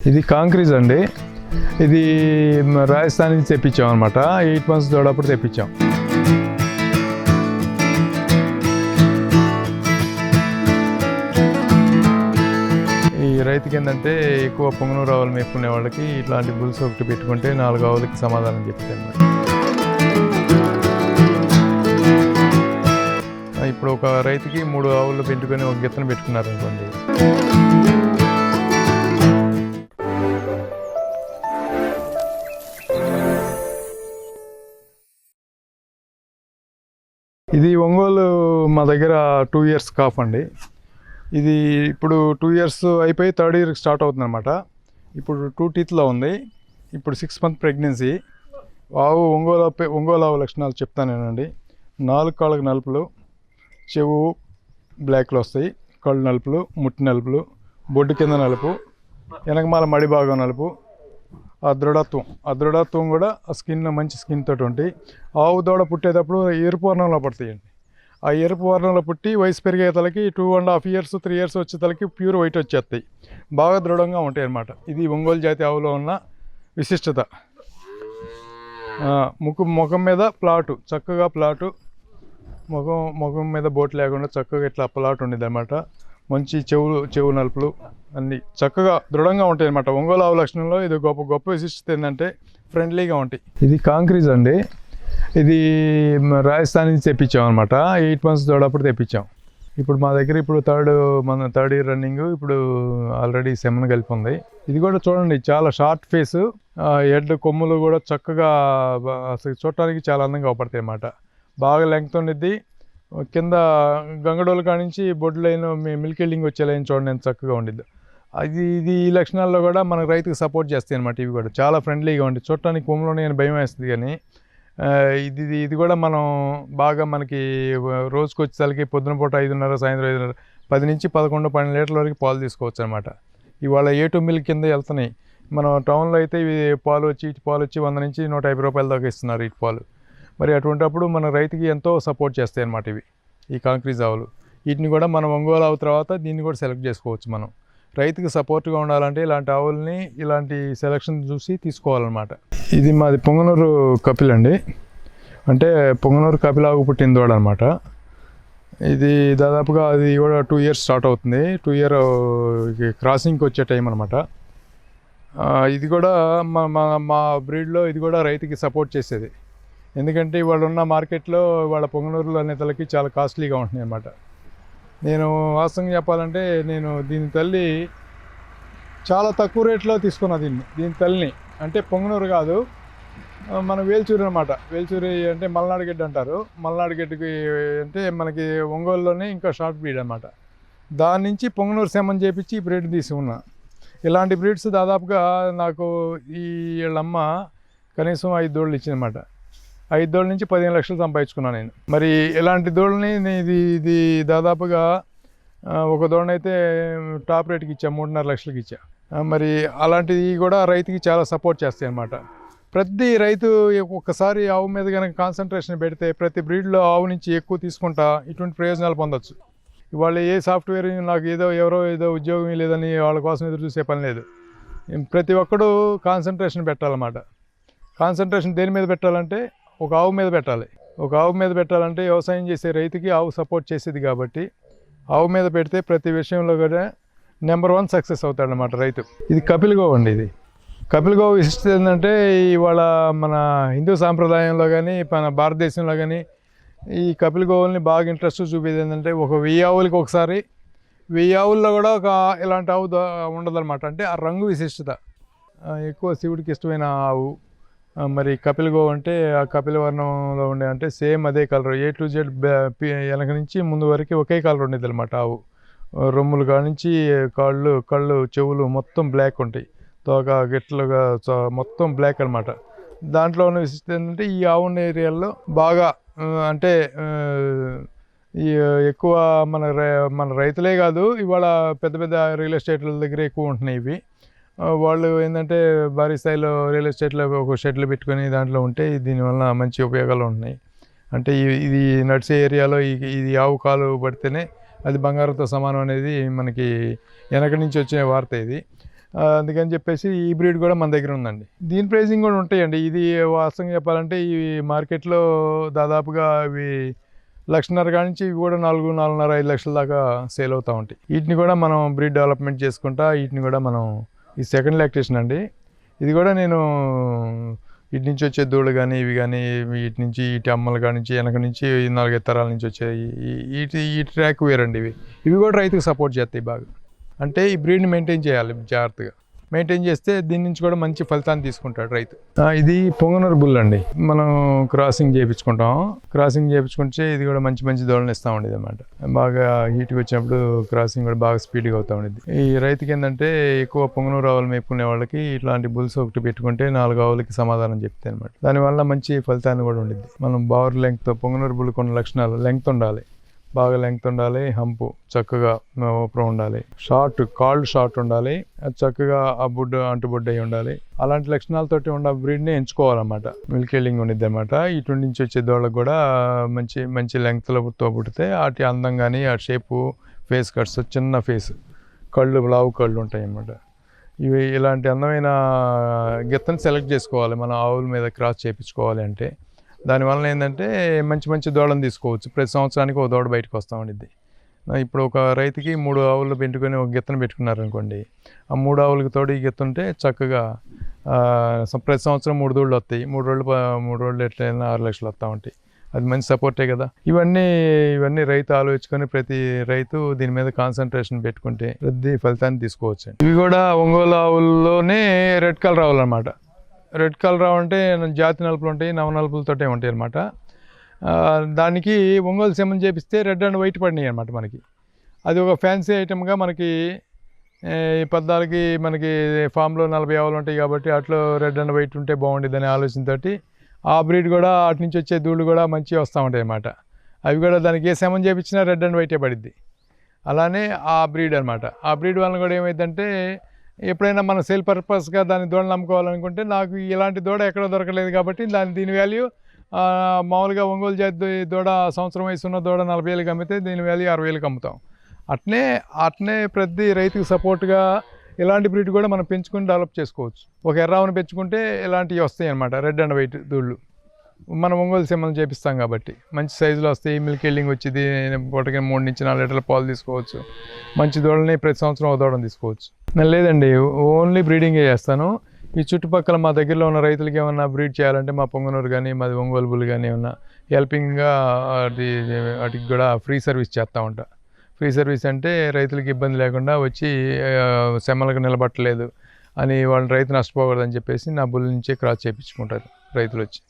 ఇది కాంక్రీజ్ అండి. ఇది రాజస్థాన్ నుంచి తెప్పించాం అనమాట ఎయిట్ మంత్స్ దూడప్పుడు తెప్పించాం. ఈ రైతుకి ఏంటంటే ఎక్కువ పొంగనూరు ఆవులు మేపుకునే వాళ్ళకి ఇట్లాంటి బుల్స్ ఒకటి పెట్టుకుంటే నాలుగు ఆవులకి సమాధానం చెప్తాను ఇప్పుడు ఒక రైతుకి మూడు ఆవులు పెట్టుకొని ఒక గిత్తను పెట్టుకున్నారు అనుకోండి ఇది ఒంగోలు మా దగ్గర టూ ఇయర్స్ కాఫ్ అండి. ఇది ఇప్పుడు టూ ఇయర్స్ అయిపోయి థర్డ్ ఇయర్ స్టార్ట్ అవుతుంది అనమాట ఇప్పుడు టూ టీత్లో ఉంది. ఇప్పుడు సిక్స్ మంత్ ప్రెగ్నెన్సీ ఆవు ఒంగోలు ఒంగోలు ఆవు లక్షణాలు చెప్తానేనండి నాలుగు కాళ్ళకు నలుపులు చెవు బ్లాక్లు వస్తాయి. కళ్ళు నలుపులు ముట్టి నలుపులు బొడ్డు కింద నలుపు వెనకమాల మడి భాగం నలుపు ఆ దృఢత్వం ఆ దృఢత్వం కూడా ఆ స్కిన్ మంచి స్కిన్ తోటి ఉంటాయి. ఆవు దూడ పుట్టేటప్పుడు ఎరుపు వర్ణంలో పడతాయండి. ఆ ఎరుపు వర్ణంలో పుట్టి వయసు పెరిగే తలకి two and half years three years వచ్చే తలకి ప్యూర్ వైట్ వచ్చేస్తాయి. బాగా దృఢంగా ఉంటాయి అన్నమాట. ఇది ఒంగోలు జాతి ఆవులో ఉన్న విశిష్టత. ముఖం ముఖం మీద ప్లాటు చక్కగా ప్లాటు ముఖం ముఖం మీద బోట్ లేకుండా చక్కగా ఇట్లా ప్లాట్ ఉండేది మంచి చెవులు చెవు నలుపులు అన్ని చక్కగా దృఢంగా ఉంటాయి అనమాట ఒంగోలు ఆవు లక్షణంలో ఇది గొప్ప గొప్ప విశిష్టత ఏంటంటే ఫ్రెండ్లీగా ఉంటాయి. ఇది కాంక్రీజ్ అండి. ఇది రాజస్థాన్ నుంచి తెప్పించాం అనమాట ఎయిట్ మంత్స్ దూడప్పుడు తెప్పించాం. ఇప్పుడు మా దగ్గర ఇప్పుడు థర్డ్ మన థర్డ్ ఇయర్ రన్నింగ్ ఇప్పుడు ఆల్రెడీ సెమన్ కలిపి ఉంది. ఇది కూడా చూడండి చాలా షార్ట్ ఫేస్ హెడ్ కొమ్ములు కూడా చక్కగా చూడటానికి చాలా అందంగా అవపడతాయి అన్నమాట. బాగా లెంగ్త్ ఉండిద్ది. కింద గంగడోలు కానించి బొడ్డు లైన్ మిల్క్ ఎల్డింగ్ వచ్చే లైన్ చూడండి ఎంత చక్కగా ఉండిద్ది. అది ఇది ఈ లక్షణాల్లో కూడా మనకు రైతుకు సపోర్ట్ చేస్తాయి అనమాట ఇవి కూడా. చాలా ఫ్రెండ్లీగా ఉండి చూడటానికి కొమ్ములు ఉన్నాయని భయం వేస్తుంది కానీ ఇది ఇది- ఇది కూడా మనం బాగా మనకి రోజుకి వచ్చేసరికి పొద్దున పూట ఐదున్నర సాయంత్రం ఐదున్నర పది నుంచి పదకొండు పన్నెండు లీటర్ల వరకు పాలు తీసుకోవచ్చు అనమాట ఇవాళ ఏ టూ మిల్క్ కింద వెళ్తున్నాయి. మనం టౌన్లో అయితే ఇవి పాలు వచ్చి ఇటు పాలు వచ్చి వంద నుంచి నూట యాభై రూపాయల దాకా ఇస్తున్నారు ఇటు పాలు. మరి అటువంటప్పుడు మన రైతుకి ఎంతో సపోర్ట్ చేస్తాయి అన్నమాట ఇవి ఈ కాంక్రీట్ ఆవులు వీటిని కూడా మనం ఒంగోలు ఆవు తర్వాత దీన్ని కూడా సెలెక్ట్ చేసుకోవచ్చు మనం. రైతుకి సపోర్ట్గా ఉండాలంటే ఇలాంటి ఆవుల్ని ఇలాంటి సెలక్షన్ చూసి తీసుకోవాలన్నమాట. ఇది మాది పొంగనూరు కపిల్ అండి. అంటే పొంగనూరు కపిల్ ఆవు పుట్టిన దూడ అనమాట ఇది దాదాపుగా అది కూడా టూ ఇయర్స్ స్టార్ట్ అవుతుంది. టూ ఇయర్ క్రాసింగ్కి వచ్చే టైం అనమాట ఇది కూడా మా మా మా బ్రీడ్లో ఇది కూడా రైతుకి సపోర్ట్ చేసేది. ఎందుకంటే ఇవాళ ఉన్న మార్కెట్లో వాళ్ళ పొంగనూరులో నేతలకి చాలా కాస్ట్లీగా ఉంటున్నాయి అన్నమాట. నేను వాస్తవంగా చెప్పాలంటే నేను దీని తల్లి చాలా తక్కువ రేట్లో తీసుకున్నా దీన్ని దీని తల్లిని. అంటే పొంగనూరు కాదు మన వేల్చూరు అనమాట వేల్చూరి అంటే మల్నాడు గడ్డి అంటారు. మల్నాడు గడ్డికి అంటే మనకి ఒంగోలులోనే ఇంకా షార్ట్ బ్రీడ్ అనమాట దాని నుంచి పొంగనూరు సెమన్ చేపించి బ్రీడ్ తీసి ఉన్నా. ఇలాంటి బ్రీడ్స్ దాదాపుగా నాకు ఈ వీళ్ళమ్మ కనీసం ఐదు దోళ్ళు ఇచ్చిందన్నమాట. ఐదు దోళ్ళ నుంచి పదిహేను లక్షలు సంపాదించుకున్నాను నేను. మరి ఇలాంటి దోళ్ళని నేను ఇది ఇది దాదాపుగా ఒక దోడనైతే టాప్ రేట్కి ఇచ్చా మూడున్నర లక్షలకి ఇచ్చా. మరి అలాంటివి కూడా రైతుకి చాలా సపోర్ట్ చేస్తాయి అన్నమాట. ప్రతి రైతు ఒక్కసారి ఆవు మీద కనుక కాన్సన్ట్రేషన్ పెడితే ప్రతి బ్రీడ్లో ఆవు నుంచి ఎక్కువ తీసుకుంటా ఇటువంటి ప్రయోజనాలు పొందొచ్చు. ఇవాళ ఏ సాఫ్ట్వేర్ నాకు ఏదో ఎవరో ఏదో ఉద్యోగం లేదని వాళ్ళ కోసం ఎదురు చూసే పని లేదు. ప్రతి ఒక్కడు కాన్సన్ట్రేషన్ పెట్టాలన్నమాట. కాన్సన్ట్రేషన్ దేని మీద పెట్టాలంటే ఒక ఆవు మీద పెట్టాలి. ఒక ఆవు మీద పెట్టాలంటే వ్యవసాయం చేసే రైతుకి ఆవు సపోర్ట్ చేసేది కాబట్టి ఆవు మీద పెడితే ప్రతి విషయంలో కూడా నెంబర్ వన్ సక్సెస్ అవుతాడనమాట రైతు. ఇది కపిల్ గోవ్ అండి ఇది. కపిల్ గోవ్ విశిష్టత ఏంటంటే ఇవాళ మన హిందూ సాంప్రదాయంలో కానీ మన భారతదేశంలో కానీ ఈ కపిల్ గోవుల్ని బాగా ఇంట్రెస్ట్ చూపేది ఏంటంటే ఒక వెయ్యి ఆవులకి ఒకసారి వెయ్యి ఆవుల్లో కూడా ఒక ఇలాంటి ఆవు ద- ఉండదన్నమాట. అంటే ఆ రంగు విశిష్టత. ఎక్కువ శివుడికి ఇష్టమైన ఆవు. మరి కపిల్ గోవు అంటే ఆ కపిలవర్ణంలో ఉండే అంటే సేమ్ అదే కలర్. ఏ టు జెడ్ వెనక నుంచి ముందు వరకు ఒకే కలర్ ఉండేది అనమాట ఆవు రొమ్ములు కానించి కాళ్ళు కళ్ళు చెవులు మొత్తం బ్లాక్ ఉంటాయి. తోక గిట్లుగా చ- మొత్తం బ్లాక్ అనమాట దాంట్లో ఉన్న విశిష్టత ఏంటంటే ఈ ఆవు ఏరియాల్లో బాగా అంటే ఈ ఎక్కువ మన రై- మన రైతులే కాదు ఇవాళ పెద్ద పెద్ద రియల్ ఎస్టేట్ల దగ్గర ఎక్కువ ఉంటున్నాయి ఇవి. వాళ్ళు ఏంటంటే భారీ స్థాయిలో రియల్ ఎస్టేట్లో ఒక షెడ్లు పెట్టుకొని దాంట్లో ఉంటే దీనివల్ల మంచి ఉపయోగాలు ఉన్నాయి. అంటే ఇది నడిచే ఏరియాలో ఇది ఆవు కాలు పడితేనే అది బంగారంతో సమానం అనేది మనకి వెనక నుంచి వచ్చే వార్త ఇది. అందుకని చెప్పేసి ఈ బ్రీడ్ కూడా మన దగ్గర ఉందండి. దీని ప్రైజింగ్ కూడా ఉంటాయండి. ఇది వాస్తవంగా చెప్పాలంటే ఈ మార్కెట్లో దాదాపుగా అవి లక్షన్నర కాడి నుంచి ఇవి కూడా నాలుగు నాలుగున్నర ఐదు లక్షల దాకా సేల్ అవుతూ ఉంటాయి. వీటిని కూడా మనం బ్రీడ్ డెవలప్మెంట్ చేసుకుంటా వీటిని కూడా మనం ఈ సెకండ్ లాక్టేషన్ అండి. ఇది కూడా నేను ఇటు నుంచి వచ్చే దూడలు కానీ ఇవి కానీ వీటి నుంచి ఇటు అమ్మలు కాడి నుంచి వెనక నుంచి ఈ నాలుగైదు తరాల నుంచి వచ్చే ఈ- ఈ ఈ ట్రాక్ వేరండి ఇవి. ఇవి కూడా రైతుకు సపోర్ట్ చేస్తాయి బాగా. అంటే ఈ బ్రీడ్ని మెయింటైన్ చేయాలి జాగ్రత్తగా. మెయింటైన్ చేస్తే దీని నుంచి కూడా మంచి ఫలితాన్ని తీసుకుంటాడు రైతు. ఇది పొంగనూరు బుల్ అండి. మనం క్రాసింగ్ చేయించుకుంటాం. క్రాసింగ్ చేయించుకుంటే ఇది కూడా మంచి మంచి దూడలను ఇస్తూ ఉండేది అనమాట బాగా హీట్కి వచ్చినప్పుడు క్రాసింగ్ కూడా బాగా స్పీడ్గా అవుతూ ఉండేది. ఈ రైతుకి ఏంటంటే ఎక్కువ పొంగనూరు ఆవులు మేపుకునే వాళ్ళకి ఇట్లాంటి బుల్స్ ఒకటి పెట్టుకుంటే నాలుగు ఆవులకి సమాధానం చెప్తే అనమాట దానివల్ల మంచి ఫలితాన్ని కూడా ఉండేది మనం బావర్ లెంగ్త్ పొంగనూరు బుల్ కొన్ని లక్షణాలు లెంగ్త్ ఉండాలి. బాగా లెంగ్త్ ఉండాలి హంపు చక్కగా ఓపెన్ ఉండాలి. షార్ట్ కాల్డ్ షార్ట్ ఉండాలి చక్కగా ఆ బుడ్ అంటుబుడ్డ అయి ఉండాలి. అలాంటి లక్షణాలతోటి ఉన్న బ్రీడ్ని ఎంచుకోవాలన్నమాట. మిల్క్ ఎల్లింగ్ ఉండిద్ది అనమాట ఇటు నుంచి వచ్చే దోళ్ళకు కూడా మంచి మంచి లెంగ్త్లతో పుడితే వాటి అందం కానీ ఆ షేపు ఫేస్ కట్స్ చిన్న ఫేస్ కళ్ళు లావు కళ్ళు ఉంటాయి అన్నమాట ఇవి ఇలాంటి అందమైన గిత్తని సెలెక్ట్ చేసుకోవాలి. మన ఆవుల మీద క్రాస్ చేయించుకోవాలి అంటే. దానివల్ల ఏంటంటే మంచి మంచి దూడలను తీసుకోవచ్చు. ప్రతి సంవత్సరానికి ఒక దూడ బయటకు వస్తూ ఉండిద్ది. ఇప్పుడు ఒక రైతుకి మూడు ఆవులు పెట్టుకొని ఒక గిత్తను పెట్టుకున్నారు అనుకోండి ఆ మూడు ఆవులకి తోడు ఈ గిత్త ఉంటే చక్కగా ప్రతి సంవత్సరం మూడు దూళ్ళు వస్తాయి. మూడు రోజులు మూడు రోజులు ఎట్లయినా ఆరు లక్షలు వస్తూ ఉంటాయి. అది మంచి సపోర్టే కదా. ఇవన్నీ ఇవన్నీ రైతు ఆలోచించుకొని ప్రతి రైతు దీని మీద కాన్సన్ట్రేషన్ పెట్టుకుంటే ప్రతి ఫలితాన్ని తీసుకోవచ్చు ఇవి కూడా ఒంగోలు ఆవుల్లోనే రెడ్ కలర్ ఆవులు అనమాట రెడ్ కలర్ అంటే జాతి నలుపులు ఉంటాయి నవనలుపులతోటే ఉంటాయి అనమాట దానికి ఒంగోలు సెమన్ చేపిస్తే రెడ్ అండ్ వైట్ పడినాయి అనమాట మనకి. అది ఒక ఫ్యాన్సీ ఐటమ్గా మనకి ఈ పద్నాలుగుకి మనకి ఫామ్లో నలభై ఆవులు ఉంటాయి కాబట్టి అట్లో రెడ్ అండ్ వైట్ ఉంటే బాగుండేది అనే ఆలోచనతోటి ఆ బ్రీడ్ కూడా అటు నుంచి వచ్చే దూళ్ళు కూడా మంచిగా వస్తూ ఉంటాయి అన్నమాట. అవి కూడా దానికి ఏ సెమన్ చేపించినా రెడ్ అండ్ వైటే పడిద్ది. అలానే ఆ బ్రీడ్ అనమాట ఆ బ్రీడ్ వలన కూడా ఏమైందంటే ఎప్పుడైనా మనం సేల్ పర్పస్గా దాని దూడలు అమ్ముకోవాలనుకుంటే నాకు ఇలాంటి దూడ ఎక్కడ దొరకలేదు కాబట్టి దాని దీని వాల్యూ మామూలుగా ఒంగోలు జాతి దూడ సంవత్సరం వయసు ఉన్న దూడ నలభై వేలకు అమ్మితే దీని వాల్యూ అరవై వేలకు అమ్ముతాం. అట్నే అట్నే ప్రతి రైతుకు సపోర్ట్గా ఇలాంటి బ్రీడ్ కూడా మనం పెంచుకొని డెవలప్ చేసుకోవచ్చు. ఒక ఎర్రావును పెంచుకుంటే ఇలాంటివి వస్తాయి అనమాట రెడ్ అండ్ వైట్ దూళ్ళు. మనం ఒంగోలు సింహలు చేపిస్తాం కాబట్టి. మంచి సైజులో వస్తాయి మిల్క్ ఎల్లింగ్ వచ్చింది పూటకి మూడు నుంచి నాలుగు లీటర్ల పాలు తీసుకోవచ్చు. మంచి దూడల్ని ప్రతి సంవత్సరం ఒక దూడని తీసుకోవచ్చు. లేదండి ఓన్లీ బ్రీడింగే చేస్తాను. ఈ చుట్టుపక్కల మా దగ్గరలో ఉన్న రైతులకి ఏమన్నా బ్రీడ్ చేయాలంటే మా పొంగనూరు కానీ మాది ఒంగోలు బుల్ కానీ ఏమన్నా హెల్పింగ్గా అది వాటికి కూడా ఫ్రీ సర్వీస్ చేస్తూ ఉంటా. ఫ్రీ సర్వీస్ అంటే రైతులకి ఇబ్బంది లేకుండా వచ్చి ఆ, నిలబట్టలేదు అని వాళ్ళని రైతు నష్టపోకూడదని చెప్పేసి నా బుల్ నుంచే క్రాస్ చేయించుకుంటారు రైతులు వచ్చి.